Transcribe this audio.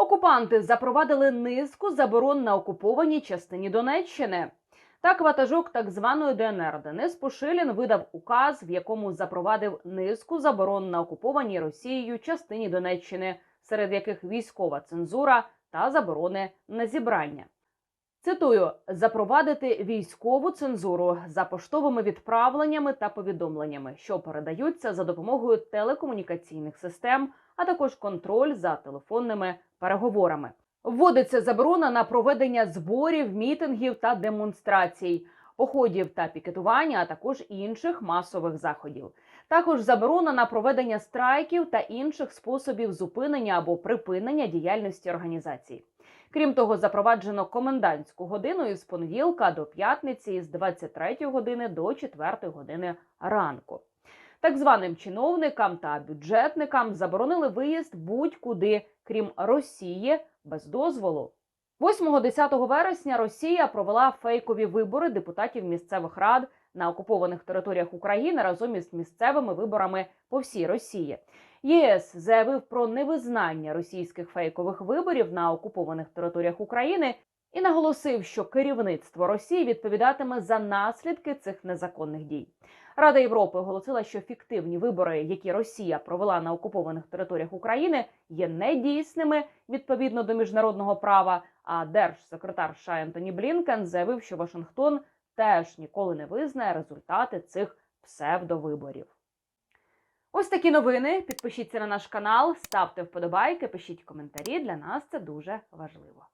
Окупанти запровадили низку заборон на окупованій частині Донеччини. Так, ватажок так званої ДНР Денис Пушилін видав указ, в якому запровадив низку заборон на окупованій Росією частині Донеччини, серед яких військова цензура та заборони на зібрання. Цитую: запровадити військову цензуру за поштовими відправленнями та повідомленнями, що передаються за допомогою телекомунікаційних систем, а також контроль за телефонними переговорами. Вводиться заборона на проведення зборів, мітингів та демонстрацій, походів та пікетування, а також інших масових заходів. Також заборона на проведення страйків та інших способів зупинення або припинення діяльності організацій. Крім того, запроваджено комендантську годину із понеділка до п'ятниці з 23 години до 4 години ранку. Так званим чиновникам та бюджетникам заборонили виїзд будь-куди, крім Росії, без дозволу. 8-10 вересня Росія провела фейкові вибори депутатів місцевих рад на окупованих територіях України разом із місцевими виборами по всій Росії. ЄС заявив про невизнання російських фейкових виборів на окупованих територіях України і наголосив, що керівництво Росії відповідатиме за наслідки цих незаконних дій. Рада Європи оголосила, що фіктивні вибори, які Росія провела на окупованих територіях України, є недійсними відповідно до міжнародного права. А держсекретар США Ентоні Блінкен заявив, що Вашингтон теж ніколи не визнає результати цих псевдовиборів. Ось такі новини. Підпишіться на наш канал, ставте вподобайки, пишіть коментарі. Для нас це дуже важливо.